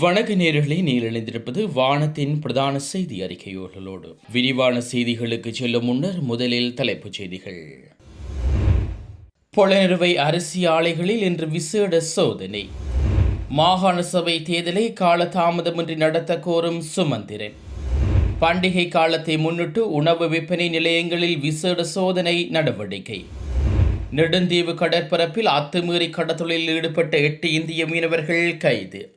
வணக்க நேர்களை நீங்கள் இணைந்திருப்பது வானத்தின் பிரதான செய்தி அறிக்கையோர்களோடு. விரிவான செய்திகளுக்கு செல்லும் முன்னர் முதலில் தலைப்புச் செய்திகள். பொலனறுவை அரிசி ஆலைகளில் இன்று விசேட சோதனை. மாகாண சபை தேர்தலை காலதாமதமின்றி நடத்த கோரும் சுமந்திரன். பண்டிகை காலத்தை முன்னிட்டு உணவு விற்பனை நிலையங்களில் விசேட சோதனை நடவடிக்கை. நெடுந்தீவு கடற்பரப்பில் அத்துமீறி கடத்தொழிலில் ஈடுபட்ட எட்டு இந்திய மீனவர்கள் கைது.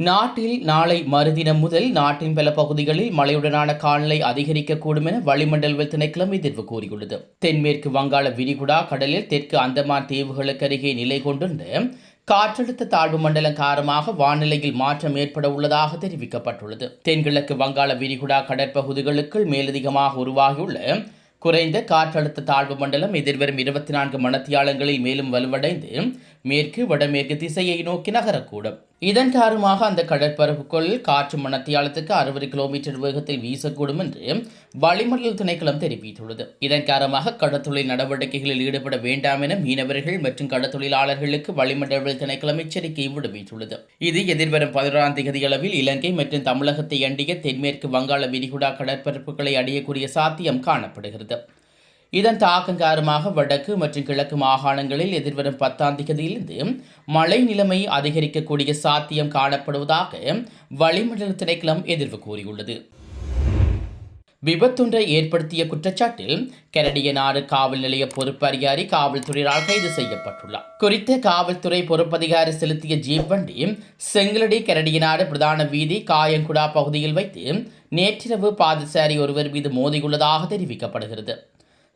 நாட்டில் நாளை மறுதினம் முதல் நாட்டின் பல பகுதிகளில் மழையுடனான காலநிலை அதிகரிக்கக்கூடும் என வளிமண்டல திணைக்களம் எதிர்வு கூறியுள்ளது. தென்மேற்கு வங்காள விரிகுடா கடலில் தெற்கு அந்தமான் தீவுகளுக்கு அருகே நிலை கொண்டிருந்த காற்றழுத்த தாழ்வு மண்டலம் காரணமாக வானிலையில் மாற்றம் ஏற்பட உள்ளதாக தெரிவிக்கப்பட்டுள்ளது. தென்கிழக்கு வங்காள விரிகுடா கடற்பகுதிகளுக்குள் மேலதிகமாக உருவாகியுள்ள குறைந்த காற்றழுத்த தாழ்வு மண்டலம் எதிர்வரும் இருபத்தி நான்கு மணத்தியாலங்களில் மேலும் வலுவடைந்து மேற்கு வடமேற்கு திசையை நோக்கி நகரக்கூடும். இதன் காரணமாக அந்த கடற்பரப்புக்குள் காற்று மணத்தியாலத்துக்கு அறுபது கிலோமீட்டர் வேகத்தில் வீசக்கூடும் என்று வளிமண்டல் திணைக்களம் தெரிவித்துள்ளது. இதன் காரணமாக கடத்தொழில் நடவடிக்கைகளில் ஈடுபட வேண்டாம் என மீனவர்கள் மற்றும் கடத்தொழிலாளர்களுக்கு வளிமண்டல திணைக்களம் எச்சரிக்கை விடுவித்துள்ளது. இது எதிர்வரும் பதினோராம் தேதி அளவில் இலங்கை மற்றும் தமிழகத்தை அண்டிய தென்மேற்கு வங்காள விரிகுடா கடற்பரப்புகளை அடையக்கூடிய சாத்தியம் காணப்படுகிறது. இதன் தாக்கம் காரணமாக வடக்கு மற்றும் கிழக்கு மாகாணங்களில் எதிர்வரும் பத்தாம் தேதியிலிருந்து மழை நிலைமை அதிகரிக்கக்கூடிய சாத்தியம் காணப்படுவதாக வளிமண்டல திணைக்களம் எதிர்வு கூறியுள்ளது. விபத்தொன்றை ஏற்படுத்திய குற்றச்சாட்டில் கனடிய நாடு காவல் நிலைய பொறுப்பு அதிகாரி காவல்துறையினால் கைது செய்யப்பட்டுள்ளார். குறித்த காவல்துறை பொறுப்பதிகாரி செலுத்திய ஜீப் வண்டி செங்கலடி கனடிய நாடு பிரதான வீதி காயங்குடா பகுதியில் வைத்து நேற்றிரவு பாதசாரி ஒருவர் மீது மோதியுள்ளதாக தெரிவிக்கப்படுகிறது.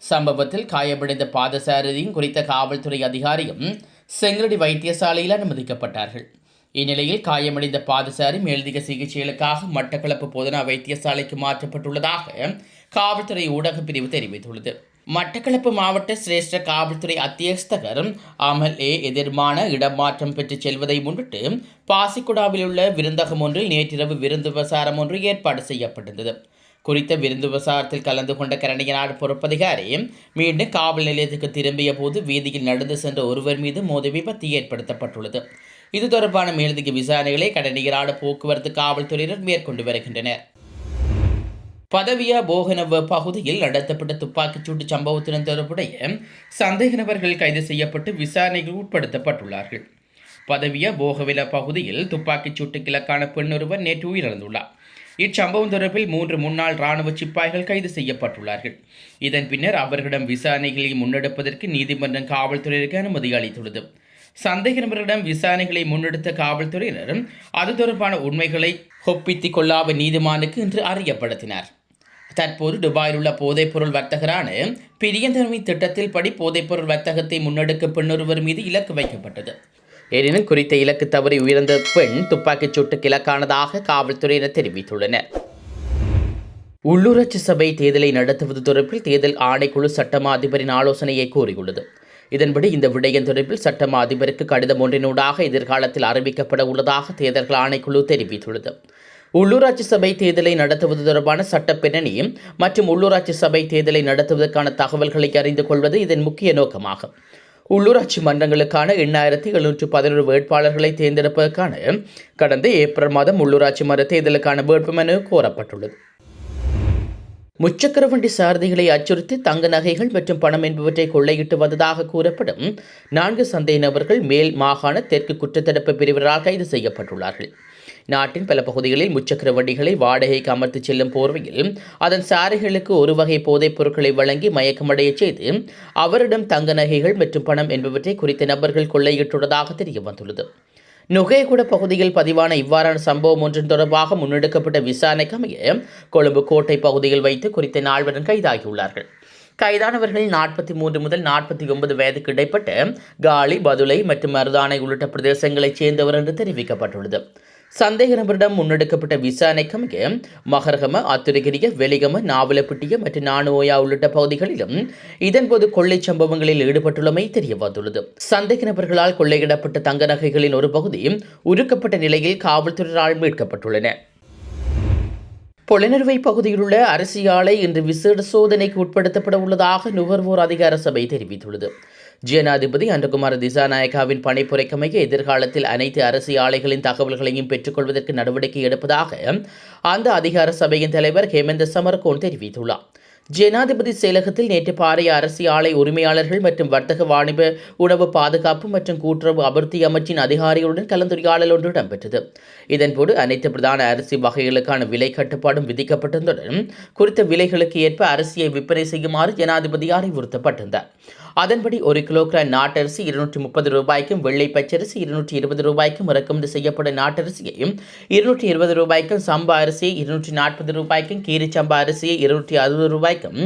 சம்பவத்தில் காயமடைந்த பாதசாரதியும் குறித்த காவல்துறை அதிகாரியும் செங்கடி வைத்தியசாலையில் அனுமதிக்கப்பட்டார்கள். இந்நிலையில் காயமடைந்த பாதசாரி மேலதிக சிகிச்சைகளுக்காக மட்டக்களப்பு போதனா வைத்தியசாலைக்கு மாற்றப்பட்டுள்ளதாக காவல்துறை ஊடகப் பிரிவு தெரிவித்துள்ளது. மட்டக்களப்பு மாவட்ட சிரேஷ்ட காவல்துறை அத்தியஸ்தகர் அமல் ஏ. எதிர்மான இடமாற்றம் பெற்று செல்வதை முன்னிட்டு பாசிக்குடாவில் உள்ள விருந்தகம் ஒன்றில் நேற்றிரவு விருந்து பிரசாரம் ஒன்று ஏற்பாடு செய்யப்பட்டிருந்தது. குறித்த விருந்து விசாரத்தில் கலந்து கொண்ட கரணியநாடு பொறுப்பதிகாரி மீண்டும் காவல் நிலையத்துக்கு திரும்பிய போது வீதியில் நடந்து சென்ற ஒருவர் மீது மோதி விபத்து ஏற்படுத்தப்பட்டுள்ளது. இது தொடர்பான மேலதிக விசாரணைகளை கடனியராடு போக்குவரத்து காவல்துறையினர் மேற்கொண்டு வருகின்றனர். பதவியா போகனவ பகுதியில் நடத்தப்பட்ட துப்பாக்கிச்சூட்டு சம்பவத்துடன் தொடர்புடைய சந்தேக நபர்கள் கைது செய்யப்பட்டு விசாரணைக்கு உட்படுத்தப்பட்டுள்ளார்கள். பதவியா போகவில பகுதியில் துப்பாக்கிச் சூட்டுக்கு இலக்கான பெண் ஒருவர் நேற்று உயிரிழந்துள்ளார். இச்சம்பவம் தொடர்பில் மூன்று முன்னாள் ராணுவ சிப்பாய்கள் கைது செய்யப்பட்டுள்ளார்கள். இதன் பின்னர் அவர்களிடம் விசாரணைகளை முன்னெடுப்பதற்கு நீதிமன்றம் காவல்துறையிற்கு அனுமதி அளித்துள்ளது. சந்தேக நபர்களிடம் விசாரணைகளை முன்னெடுத்த காவல்துறையினரும் அது தொடர்பான உண்மைகளை ஒப்பித்துக் கொள்ளாத நீதிமானுக்கு இன்று அறியப்படுத்தினார். தற்போது துபாயில் உள்ள போதைப்பொருள் வர்த்தகரான பிரியந்தரமி திட்டத்தில் படி போதைப்பொருள் வர்த்தகத்தை முன்னெடுக்க பெண்ணொருவர் மீது இலக்கு வைக்கப்பட்டது. எனினும் குறித்த இலக்கு தவறி உயர்ந்த பெண் துப்பாக்கிச் சூட்டுக்கு இலக்கானதாக காவல்துறையினர் தெரிவித்துள்ளனர். உள்ளூராட்சி சபை தேர்தலை நடத்துவது தொடர்பில் தேர்தல் ஆணைக்குழு சட்டமா அதிபரின் ஆலோசனையை கூறியுள்ளது. இதன்படி இந்த விடயம் தொடர்பில் சட்டமா அதிபருக்கு கடிதம் ஒன்றினூடாக எதிர்காலத்தில் அறிவிக்கப்பட உள்ளதாக தேர்தல்கள் ஆணைக்குழு தெரிவித்துள்ளது. உள்ளூராட்சி சபை தேர்தலை நடத்துவது தொடர்பான சட்டப்பின்னணியும் மற்றும் உள்ளூராட்சி சபை தேர்தலை நடத்துவதற்கான தகவல்களை அறிந்து கொள்வது இதன் முக்கிய நோக்கமாகும். உள்ளூராட்சி மன்றங்களுக்கான எண்ணாயிரத்தி எழுநூற்று பதினொரு வேட்பாளர்களை தேர்ந்தெடுப்பதற்கான கடந்த ஏப்ரல் மாதம் உள்ளூராட்சி மன்ற தேர்தலுக்கான வேட்புமனு கோரப்பட்டுள்ளது. முச்சக்கர வண்டி சாரதிகளை அச்சுறுத்தி தங்க நகைகள் மற்றும் பணம் என்பவற்றை கொள்ளையிட்டு வந்ததாக கூறப்படும் நான்கு சந்தேக நபர்கள் மேல் மாகாண தெற்கு குற்றத்தடுப்பு பிரிவினரால் கைது செய்யப்பட்டுள்ளார்கள். நாட்டின் பல பகுதிகளில் முச்சக்கர வண்டிகளை வாடகைக்கு அமர்த்தி செல்லும் போர்வையில் அதன் சாரிகளுக்கு ஒரு வகை போதைப் பொருட்களை வழங்கி மயக்கமடைய செய்து அவரிடம் தங்க நகைகள் மற்றும் பணம் என்பவற்றை குறித்த நபர்கள் கொள்ளையிட்டுள்ளதாக தெரிய வந்துள்ளது. நுகையகுட பகுதியில் பதிவான இவ்வாறான சம்பவம் ஒன்றின் தொடர்பாக முன்னெடுக்கப்பட்ட விசாரணைக்கு அமைய கொழும்பு கோட்டை பகுதியில் வைத்து குறித்த நால்வரும் கைதாகியுள்ளார்கள். கைதானவர்களில் நாற்பத்தி மூன்று முதல் நாற்பத்தி ஒன்பது வயதுக்கு இடைப்பட்ட காலி பதுளை மற்றும் மருதானை உள்ளிட்ட பிரதேசங்களைச் சேர்ந்தவர் என்று தெரிவிக்கப்பட்டுள்ளது. சந்தேக நபரிடம் முன்னெடுக்கப்பட்ட விசாரணைக்கு மகரகம அத்துரிகிரிய வெளிகம நாவலப்பட்டிய மற்றும் நானுவோயா உள்ளிட்ட பகுதிகளிலும் இதன்போது கொள்ளை சம்பவங்களில் ஈடுபட்டுள்ளமை தெரிய வந்துள்ளது சந்தேக நபர்களால் கொள்ளையிடப்பட்ட தங்க நகைகளின் ஒரு பகுதி உருக்கப்பட்ட நிலையில் காவல்துறையினரால் மீட்கப்பட்டுள்ளன. பொலனறுவை பகுதியில் உள்ள அரிசி ஆலை இன்று விசேட சோதனைக்கு உட்படுத்தப்பட உள்ளதாக நுகர்வோர் அதிகார சபை தெரிவித்துள்ளது. ஜனாதிபதி அன்றகுமார் திசாநாயக்காவின் பணிப்புரைக்கமைய எதிர்காலத்தில் அனைத்து அரசு ஆலைகளின் தகவல்களையும் பெற்றுக்கொள்வதற்கு நடவடிக்கை எடுப்பதாக அந்த அதிகார சபையின் தலைவர் ஹேமந்த சமர்கோன் தெரிவித்துள்ளார். ஜனாதிபதி செயலகத்தில் நேற்று பாறை அரசு ஆலை உரிமையாளர்கள் மற்றும் வர்த்தக வாணிப உணவு பாதுகாப்பு மற்றும் கூட்டுறவு அபிவிருத்தி அமைச்சின் அதிகாரிகளுடன் கலந்துரையாடல் ஒன்று இடம்பெற்றது. இதன்போது அனைத்து பிரதான அரிசி வகைகளுக்கான விலை கட்டுப்பாடும் விதிக்கப்பட்டிருந்ததுடன் குறித்த விலைகளுக்கு ஏற்ப அரிசியை விற்பனை செய்யுமாறு ஜனாதிபதி அறிவுறுத்தப்பட்டிருந்தார். அதன்படி ஒரு கிலோகிராம் நாட்டரிசி இருநூற்றி முப்பது ரூபாய்க்கும் வெள்ளை பச்சரிசி இருநூற்றி இருபது ரூபாய்க்கும் இறக்குமதி செய்யப்படும் நாட்டரிசியையும் இருநூற்றி இருபது ரூபாய்க்கும் சம்பா அரிசியை இருநூற்றி நாற்பது ரூபாய்க்கும் கீரி சம்பா அரிசியை இருநூற்றி அறுபது ரூபாய்க்கும்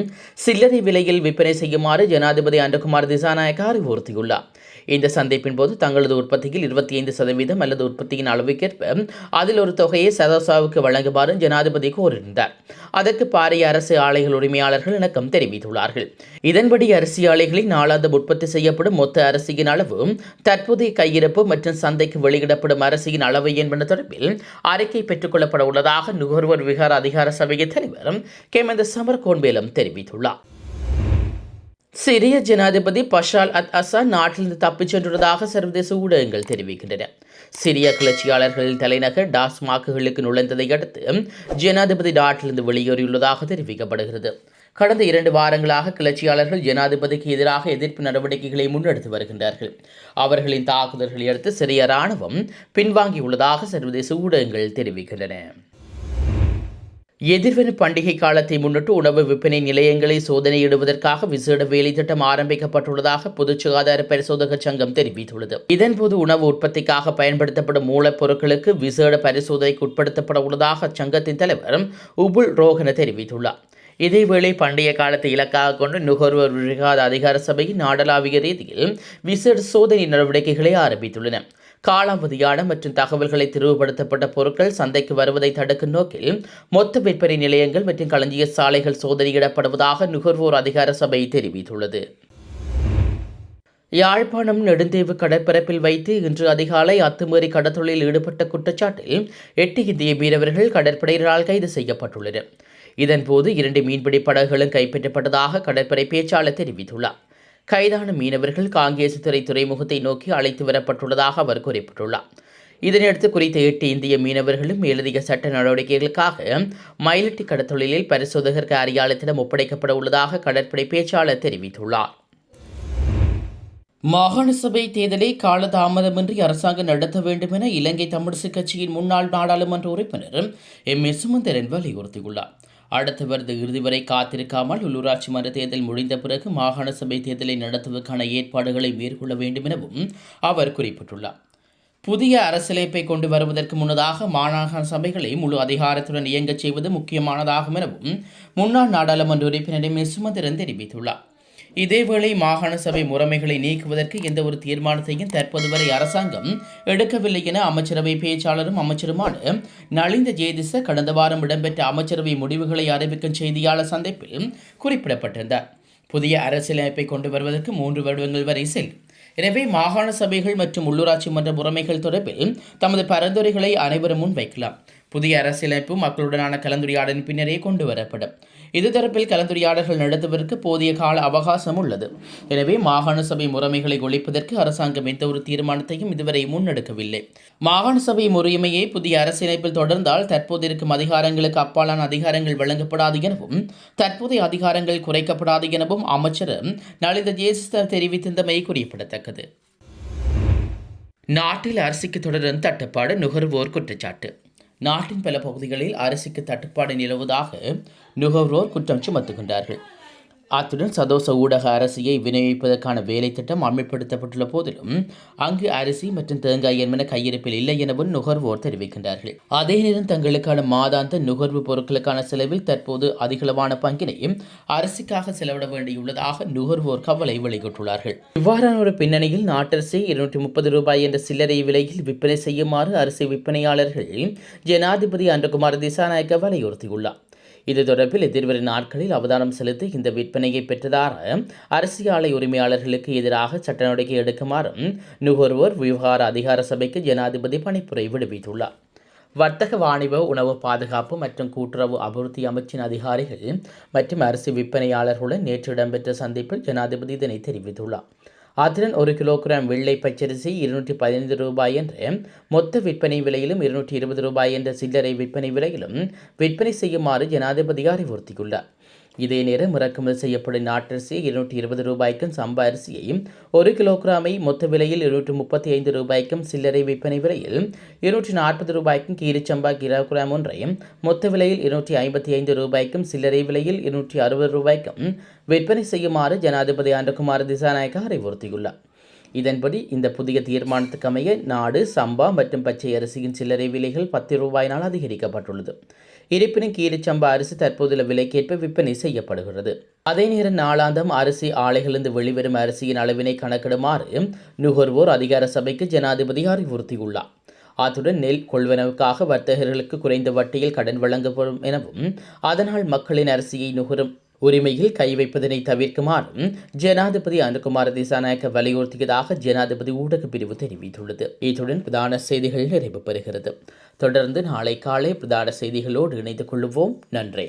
சில்லறை விலையில் விற்பனை செய்யுமாறு ஜனாதிபதி அண்டகுமார் திசாநாயக்க அறிவுறுத்தியுள்ளார். இந்த சந்திப்பின் போது தங்களது உற்பத்தியில் இருபத்தி ஐந்து சதவீதம் அல்லது உற்பத்தியின் அளவுக்கேற்ப அதில் ஒரு தொகையை சதோசாவுக்கு வழங்குமாறு ஜனாதிபதி கோரியிருந்தார். அதற்கு பாரிய அரசு ஆலைகள் உரிமையாளர்கள் இணக்கம் தெரிவித்துள்ளார்கள். இதன்படி அரிசி ஆலைகளில் நாளாந்தம் உற்பத்தி செய்யப்படும் மொத்த அரிசியின் அளவு தற்போதைய கையிருப்பு மற்றும் சந்தைக்கு வெளியிடப்படும் அரிசியின் அளவு என்பன தொடர்பில் அறிக்கை பெற்றுக்கொள்ளப்பட உள்ளதாக நுகர்வோர் விகார அதிகார சபையின் தலைவர் கேமந்த சமர்கோன்பேலம் தெரிவித்துள்ளார். சிரிய ஜனாதிபதி பஷால் அத் அசான் நாட்டிலிருந்து தப்பிச் சென்றுள்ளதாக சர்வதேச ஊடகங்கள் தெரிவிக்கின்றன. சிரிய கிளர்ச்சியாளர்களின் தலைநகர் டாஸ்மாக்குகளுக்கு நுழைந்ததை அடுத்து ஜனாதிபதி நாட்டிலிருந்து வெளியேறியுள்ளதாக தெரிவிக்கப்படுகிறது. கடந்த இரண்டு வாரங்களாக கிளர்ச்சியாளர்கள் ஜனாதிபதிக்கு எதிராக எதிர்ப்பு நடவடிக்கைகளை முன்னெடுத்து வருகின்றார்கள். அவர்களின் தாக்குதல்களை அடுத்து சிறிய இராணுவம் பின்வாங்கியுள்ளதாக சர்வதேச ஊடகங்கள் தெரிவிக்கின்றன. எதிர்வரும் பண்டிகை காலத்தை முன்னிட்டு உணவு விற்பனை நிலையங்களை சோதனையிடுவதற்காக விசேட வேலைத்திட்டம் ஆரம்பிக்கப்பட்டுள்ளதாக பொது சுகாதார பரிசோதகர் சங்கம் தெரிவித்துள்ளது. இதன்போது உணவு உற்பத்திக்காக பயன்படுத்தப்படும் மூலப்பொருட்களுக்கு விசேட பரிசோதனைக்கு உட்படுத்தப்பட உள்ளதாக அச்சங்கத்தின் தலைவர் உபுல் ரோகன தெரிவித்துள்ளார். இதேவேளை பண்டைய காலத்தை இலக்காக கொண்டு நுகர்வோர் விழுகாத அதிகார சபையின் நாடளாவிய ரீதியில் விசேட சோதனை நடவடிக்கைகளை ஆரம்பித்துள்ளன. காலாவதியான மற்றும் தகவல்களை திருவுபடுத்தப்பட்ட பொருட்கள் சந்தைக்கு வருவதை தடுக்கும் நோக்கில் மொத்த விற்பனை நிலையங்கள் மற்றும் களஞ்சிய சாலைகள் சோதனையிடப்படுவதாக நுகர்வோர் அதிகார சபை தெரிவித்துள்ளது. யாழ்ப்பாணம் நெடுந்தீவு கடற்பரப்பில் வைத்து இன்று அதிகாலை அத்துமீறி கடத்தொழில் ஈடுபட்ட குற்றச்சாட்டில் எட்டு இந்திய வீரவர்கள் கடற்படையினரால் கைது செய்யப்பட்டுள்ளனர். இதன்போது இரண்டு மீன்பிடி படகுகளும் கைப்பற்றப்பட்டதாக கடற்படை பேச்சாளர் தெரிவித்துள்ளார். கைதான மீனவர்கள் காங்கேசுத்துறை துறைமுகத்தை நோக்கி அழைத்து வரப்பட்டுள்ளதாக அவர் குறிப்பிட்டுள்ளார். இதனையடுத்து குறித்த எட்டு இந்திய மீனவர்களும் மேலதிக சட்ட நடவடிக்கைகளுக்காக மயிலட்டி கடத்தொழிலில் பரிசோதகர் காரியாலயத்திடம் ஒப்படைக்கப்பட உள்ளதாக கடற்படை பேச்சாளர் தெரிவித்துள்ளார். மாகாண சபை தேர்தலை காலதாமதமின்றி அரசாங்கம் நடத்த வேண்டும் என இலங்கை தமிழிசை கட்சியின் முன்னாள் நாடாளுமன்ற உறுப்பினர் எம். எஸ். சுமந்திரன் வலியுறுத்தியுள்ளார். அடுத்தவரது இறுதி வரை காத்திருக்காமல் உள்ளூராட்சி மன்ற தேர்தல் முடிந்த பிறகு மாகாண சபை தேர்தலை நடத்துவதற்கான ஏற்பாடுகளை மேற்கொள்ள வேண்டும் எனவும் அவர் குறிப்பிட்டுள்ளார். புதிய அரசியலமைப்பை கொண்டு வருவதற்கு முன்னதாக மாநகர சபைகளை முழு அதிகாரத்துடன் இயங்கச் செய்வது முக்கியமானதாகும் எனவும் முன்னாள் நாடாளுமன்ற உறுப்பினர் சுமந்திரன் தெரிவித்துள்ளார். இதேவேளை மாகாண சபை முறைமைகளை நீக்குவதற்கு எந்த ஒரு தீர்மானத்தையும் தற்போது வரை அரசாங்கம் எடுக்கவில்லை என அமைச்சரவை பேச்சாளரும் அமைச்சருமான நலிந்த ஜேதிச கடந்த வாரம் இடம்பெற்ற அமைச்சரவை முடிவுகளை அறிவிக்கும் செய்தியாளர் சந்திப்பில் குறிப்பிடப்பட்டிருந்தார். புதிய அரசியலமைப்பை கொண்டு வருவதற்கு மூன்று வருடங்கள் வரை செல்லும் எனவே மாகாண சபைகள் மற்றும் உள்ளூராட்சி மன்ற முறைமைகள் தொடர்பில் தமது பரிந்துரைகளை அனைவரும் முன் வைக்கலாம் புதிய அரசியலமைப்பு மக்களுடனான கலந்துரையாடலின் பின்னரே கொண்டு வரப்படும் இது தரப்பில் கலந்துரையாடல்கள் நடத்துவதற்கு போதிய கால அவகாசம் உள்ளது. எனவே மாகாண சபை முறைமைகளை ஒழிப்பதற்கு அரசாங்கம் எந்த ஒரு தீர்மானத்தையும் இதுவரை முன்னெடுக்கவில்லை. மாகாண சபை முறைமையை புதிய அரசியலமைப்பில் தொடர்ந்தால் தற்போது இருக்கும் அதிகாரங்களுக்கு அப்பாலான அதிகாரங்கள் வழங்கப்படாது எனவும் தற்போதைய அதிகாரங்கள் குறைக்கப்படாது எனவும் அமைச்சர் நளித ஜேசிஸ்தர் தெரிவித்திருந்தமை குறிப்பிடத்தக்கது. நாட்டில் அரிசிக்கு தொடரும் தட்டுப்பாடு நுகர்வோர் குற்றச்சாட்டு. நாட்டின் பல பகுதிகளில் அரிசிக்கு தட்டுப்பாடு நிலவுவதாக நுகர்வோர் குற்றம் சுமத்துகின்றார்கள். அத்துடன் சதோச ஊடக அரிசியை விநியோகிப்பதற்கான வேலை திட்டம் அமல்படுத்தப்பட்டுள்ள போதிலும் அங்கு அரிசி மற்றும் தேங்காய் என்பன கையிருப்பில் இல்லை எனவும் நுகர்வோர் தெரிவிக்கின்றார்கள். அதே நேரம் தங்களுக்கான மாதாந்த நுகர்வு பொருட்களுக்கான செலவில் தற்போது அதிகளவான பங்கினையும் அரிசிக்காக செலவிட வேண்டியுள்ளதாக நுகர்வோர் கவலை வெளியிட்டுள்ளார்கள். இவ்வாறான ஒரு பின்னணியில் நாட்டரசி இருநூற்றி முப்பது ரூபாய் என்ற சில்லறை விலையில் விற்பனை செய்யுமாறு அரிசி விற்பனையாளர்கள் ஜனாதிபதி அன்றகுமார் திசாநாயக்க வலியுறுத்தியுள்ளார். இது தொடர்பில் எதிர்வரும் நாட்களில் அவதானம் செலுத்தி இந்த விற்பனையை பெற்றதாக அரசு ஆலை உரிமையாளர்களுக்கு எதிராக சட்ட நடவடிக்கை எடுக்குமாறும் நுகர்வோர் விவகார அதிகார சபைக்கு ஜனாதிபதி பணிப்புரை விடுவித்துள்ளார். வர்த்தக வாணிப உணவு பாதுகாப்பு மற்றும் கூட்டுறவு அபிவிருத்தி அமைச்சின் அதிகாரிகள் மற்றும் அரிசி விற்பனையாளர்களுடன் நேற்று இடம்பெற்ற சந்திப்பில் ஜனாதிபதி இதனை தெரிவித்துள்ளார். அத்துடன் ஒரு கிலோகிராம் வெள்ளை பச்சரிசி இருநூற்றி பதினைந்து ரூபாய் என்ற மொத்த விற்பனை விலையிலும் இருநூற்றி இருபது ரூபாய் என்ற சில்லறை விற்பனை விலையிலும் விற்பனை செய்யுமாறு ஜனாதிபதி அறிவுறுத்தியுள்ளார். இதே நேரம் இறக்குமதி செய்யப்படும் நாட்டரிசி இருநூற்றி இருபது ரூபாய்க்கும் சம்பா அரிசியையும் ஒரு கிலோகிராமை மொத்த விலையில் இருநூற்றி முப்பத்தி ஐந்து ரூபாய்க்கும் சில்லறை விற்பனை விலையில் இருநூற்றி நாற்பது ரூபாய்க்கும் கீரிச்சம்பா கிலோகிராம் ஒன்றையும் மொத்த விலையில் இருநூற்றி ஐம்பத்தி ஐந்து ரூபாய்க்கும் சில்லறை விலையில் இருநூற்றி அறுபது ரூபாய்க்கும் விற்பனை செய்யுமாறு ஜனாதிபதி ஆண்டகுமார் திசாநாயக்க அறிவுறுத்தியுள்ளார். இதன்படி இந்த புதிய தீர்மானத்துக்கு அமைய நாடு சம்பா மற்றும் பச்சை அரிசியின் சில்லறை விலைகள் பத்து ரூபாயினால் அதிகரிக்கப்பட்டுள்ளது. இருப்பினும் கீரிச்சம்பா அரிசி தற்போதுள்ள விலைக்கேற்ப விற்பனை செய்யப்படுகிறது. அதே நேரம் நாளாந்தம் அரிசி ஆலைகளிலிருந்து வெளிவரும் அரிசியின் அளவினை கணக்கிடுமாறு நுகர்வோர் அதிகார சபைக்கு ஜனாதிபதி அறிவுறுத்தியுள்ளார். அத்துடன் நெல் கொள்வனவுக்காக வர்த்தகர்களுக்கு குறைந்த வட்டியில் கடன் வழங்கப்படும் எனவும் அதனால் மக்களின் அரிசியை நுகரும் உரிமையில் கை வைப்பதனை தவிர்க்குமாறும் ஜனாதிபதி அனுகுமார திசாநாயக்க வலியுறுத்தியதாக ஜனாதிபதி ஊடக பிரிவு தெரிவித்துள்ளது. இத்துடன் பிரதான செய்திகள் நிறைவு பெறுகிறது. தொடர்ந்து நாளை காலை பிரதான செய்திகளோடு இணைந்து கொள்வோம் நன்றி.